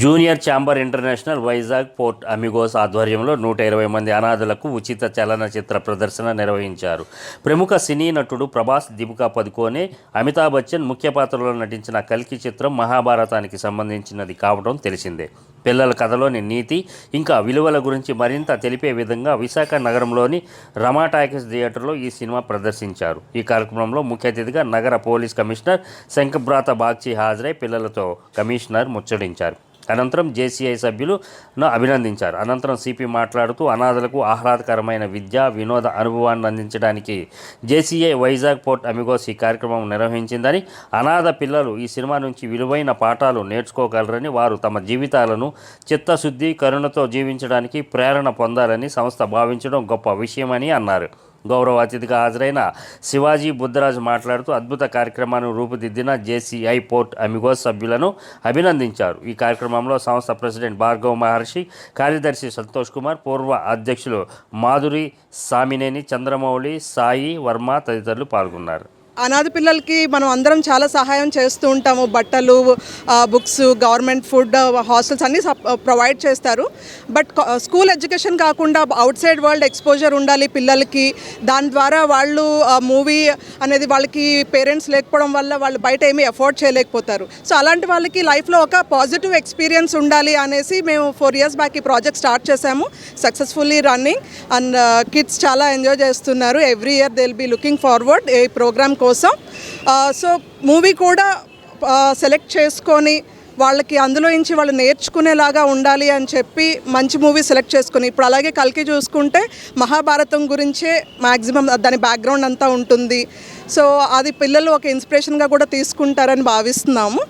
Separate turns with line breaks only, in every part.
Junior chamber international Vizag port Amigos ఆధ్వర్యంలో నూట ఇరవై మంది అనాథలకు ఉచిత చలనచిత్ర ప్రదర్శన నిర్వహించారు. ప్రముఖ సినీ నటుడు ప్రభాస్ దీపికా పదుకోనే అమితాబ్ బచ్చన్ ముఖ్య పాత్రలో నటించిన కల్కి చిత్రం మహాభారతానికి సంబంధించినది కావడం తెలిసిందే. పిల్లల కథలోని నీతి ఇంకా విలువల గురించి మరింత తెలిపే విధంగా విశాఖ నగరంలోని రమా టాకీస్ థియేటర్లో ఈ సినిమా ప్రదర్శించారు. ఈ కార్యక్రమంలో ముఖ్య అతిథిగా నగర పోలీస్ కమిషనర్ శంకబ్రాత బాగ్చి హాజరై పిల్లలతో కమిషనర్ ముచ్చడించారు అనంతరం జేసీఐ సభ్యులను అభినందించారు. అనంతరం సిపి మాట్లాడుతూ అనాథలకు ఆహ్లాదకరమైన విద్య వినోద అనుభవాన్ని అందించడానికి జేసీఐ వైజాగ్ పోర్ట్ అమిగోస్ ఈ కార్యక్రమం నిర్వహించిందని అనాథ పిల్లలు ఈ సినిమా నుంచి విలువైన పాఠాలు నేర్చుకోగలరని వారు తమ జీవితాలను చిత్తశుద్ధి కరుణతో జీవించడానికి ప్రేరణ పొందాలని సంస్థ భావించడం గొప్ప విషయమని అన్నారు. గౌరవ అతిథిగా హాజరైన శివాజీ బుద్ధరాజు మాట్లాడుతూ అద్భుత కార్యక్రమాన్ని రూపుదిద్దిన జేసీఐ పోర్ట్ అమిగోస్ సభ్యులను అభినందించారు. ఈ కార్యక్రమంలో సంస్థ ప్రెసిడెంట్ భార్గవ మహర్షి కార్యదర్శి సంతోష్ కుమార్ పూర్వ అధ్యక్షులు మాధురి సామినేని చంద్రమౌళి సాయి వర్మ తదితరులు పాల్గొన్నారు.
అనాథ పిల్లలకి మనం అందరం చాలా సహాయం చేస్తూ ఉంటాము. బట్టలు బుక్స్ గవర్నమెంట్ ఫుడ్ హాస్టల్స్ అన్నీ ప్రొవైడ్ చేస్తారు. బట్ స్కూల్ ఎడ్యుకేషన్ కాకుండా అవుట్ సైడ్ వరల్డ్ ఎక్స్పోజర్ ఉండాలి పిల్లలకి. దాని ద్వారా వాళ్ళు మూవీ అనేది వాళ్ళకి పేరెంట్స్ లేకపోవడం వల్ల వాళ్ళు బయట ఏమీ అఫోర్డ్ చేయలేకపోతారు. సో అలాంటి వాళ్ళకి లైఫ్లో ఒక పాజిటివ్ ఎక్స్పీరియన్స్ ఉండాలి అనేసి మేము ఫోర్ ఇయర్స్ బ్యాక్ ఈ ప్రాజెక్ట్ స్టార్ట్ చేసాము సక్సెస్ఫుల్లీ రన్నింగ్. అండ్ కిడ్స్ చాలా ఎంజాయ్ చేస్తున్నారు. Every year they will be looking forward. ఈ ప్రోగ్రామ్ కోసం. సో మూవీ కూడా సెలెక్ట్ చేసుకొని వాళ్ళకి అందులో నుంచి వాళ్ళు నేర్చుకునేలాగా ఉండాలి అని చెప్పి మంచి మూవీ సెలెక్ట్ చేసుకుని ఇప్పుడు అలాగే కలికి చూసుకుంటే మహాభారతం గురించే మ్యాక్సిమం దాని బ్యాక్గ్రౌండ్ అంతా ఉంటుంది. సో అది పిల్లలు ఒక ఇన్స్పిరేషన్గా కూడా తీసుకుంటారని భావిస్తున్నాము.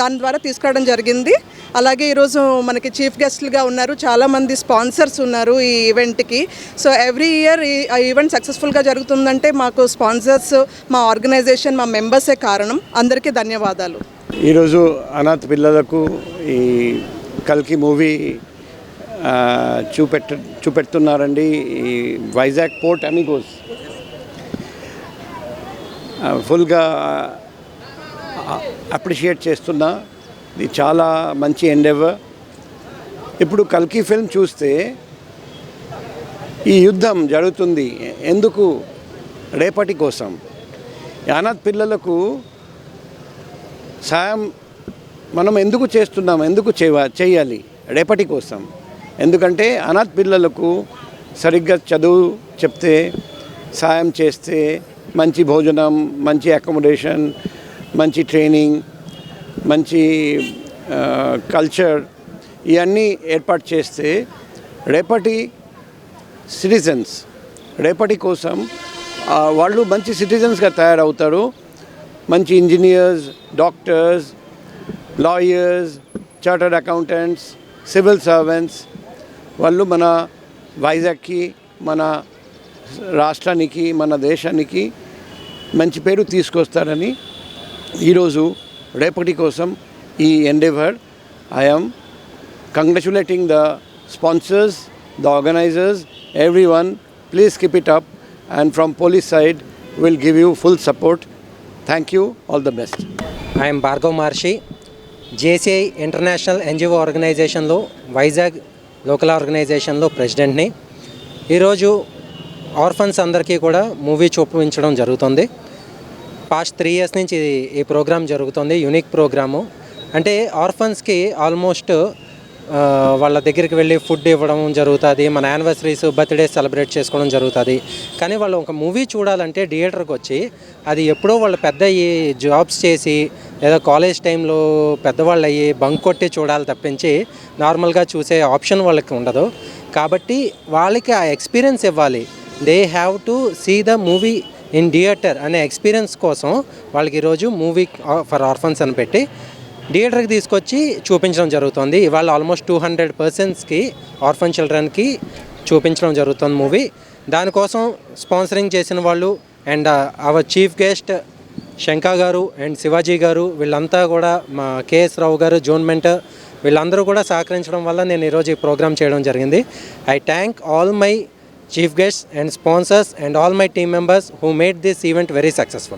దాని ద్వారా తీసుకురావడం జరిగింది. అలాగే ఈరోజు మనకి చీఫ్ గెస్ట్లుగా ఉన్నారు. చాలామంది స్పాన్సర్స్ ఉన్నారు ఈ ఈవెంట్కి. సో ఎవ్రీ ఇయర్ ఈ ఈవెంట్ సక్సెస్ఫుల్గా జరుగుతుందంటే మాకు స్పాన్సర్స్ మా ఆర్గనైజేషన్ మా మెంబర్సే కారణం. అందరికీ ధన్యవాదాలు.
ఈరోజు అనాథ పిల్లలకు ఈ కల్కి మూవీ చూపెట్ చూపెట్ట చూపెడుతున్నారండి. ఈ వైజాగ్ పోర్ట్ అమిగోస్. ఫుల్గా అప్రిషియేట్ చేస్తున్నా ఇది చాలా మంచి ఎండెవర్ ఇప్పుడు కల్కి ఫిల్మ్ చూస్తే ఈ యుద్ధం జరుగుతుంది. ఎందుకు? రేపటి కోసం. అనాథ్ పిల్లలకు సాయం మనం ఎందుకు చేస్తున్నాం? ఎందుకు చేయ చేయాలి? రేపటి కోసం. ఎందుకంటే అనాథ పిల్లలకు సరిగ్గా చదువు చెప్తే సాయం చేస్తే మంచి భోజనం మంచి అకామిడేషన్ మంచి ట్రైనింగ్ మంచి కల్చర్ ఇవన్నీ ఏర్పాటు చేస్తే రేపటి సిటిజన్స్ రేపటి కోసం వాళ్ళు మంచి సిటిజన్స్గా తయారవుతారు. మంచి engineers doctors lawyers chartered accountants civil servants వాళ్ళు మన వైజాగ్కి మన రాష్ట్రానికి మన దేశానికి మంచి పేరు తీసుకొస్తారని ఈరోజు రేపటి కోసం ఈ endeavour I'm congratulating the sponsors the organisers everyone please keep it up and from police side will give you full support thank you all the best
I'm Bhargav Maharshi JCI international NGO ఆర్గనైజేషన్లో Vizag local ఆర్గనైజేషన్లో ప్రెసిడెంట్ని ఈరోజు orphans అందరికీ కూడా movie చూపించడం జరుగుతుంది past three years నుంచి ఈ programme జరుగుతుంది యూనిక్ ప్రోగ్రాము. అంటే ఆర్ఫన్స్కి ఆల్మోస్ట్ వాళ్ళ దగ్గరికి వెళ్ళి ఫుడ్ ఇవ్వడం జరుగుతుంది మన యానివర్సరీస్ బర్త్డే సెలబ్రేట్ చేసుకోవడం జరుగుతుంది. కానీ వాళ్ళు ఒక మూవీ చూడాలంటే థియేటర్కి వచ్చి అది ఎప్పుడో వాళ్ళు పెద్ద అయ్యి జాబ్స్ చేసి లేదా కాలేజ్ టైంలో పెద్దవాళ్ళు అయ్యి బంక్ కొట్టి చూడాలి తప్పించి నార్మల్గా చూసే ఆప్షన్ వాళ్ళకి ఉండదు. కాబట్టి వాళ్ళకి ఆ ఎక్స్పీరియన్స్ ఇవ్వాలి. They have to see the movie in theatre అనే ఎక్స్పీరియన్స్ కోసం వాళ్ళకి ఈరోజు మూవీ ఫర్ ఆర్ఫన్స్ అని పెట్టి థియేటర్కి తీసుకొచ్చి చూపించడం జరుగుతుంది. ఇవాళ ఆల్మోస్ట్ టూ హండ్రెడ్ పర్సన్స్కి ఆర్ఫన్ చిల్డ్రన్కి చూపించడం జరుగుతుంది మూవీ. దానికోసం స్పాన్సరింగ్ చేసిన వాళ్ళు and our chief guest Shanka garu and Shivaji గారు వీళ్ళంతా కూడా మా కేఎస్ రావు గారు జోన్ మెంటర్ వీళ్ళందరూ కూడా సహకరించడం వల్ల నేను ఈరోజు ఈ ప్రోగ్రామ్ చేయడం జరిగింది. I thank all my chief guests and sponsors and all my team members who made this event very successful.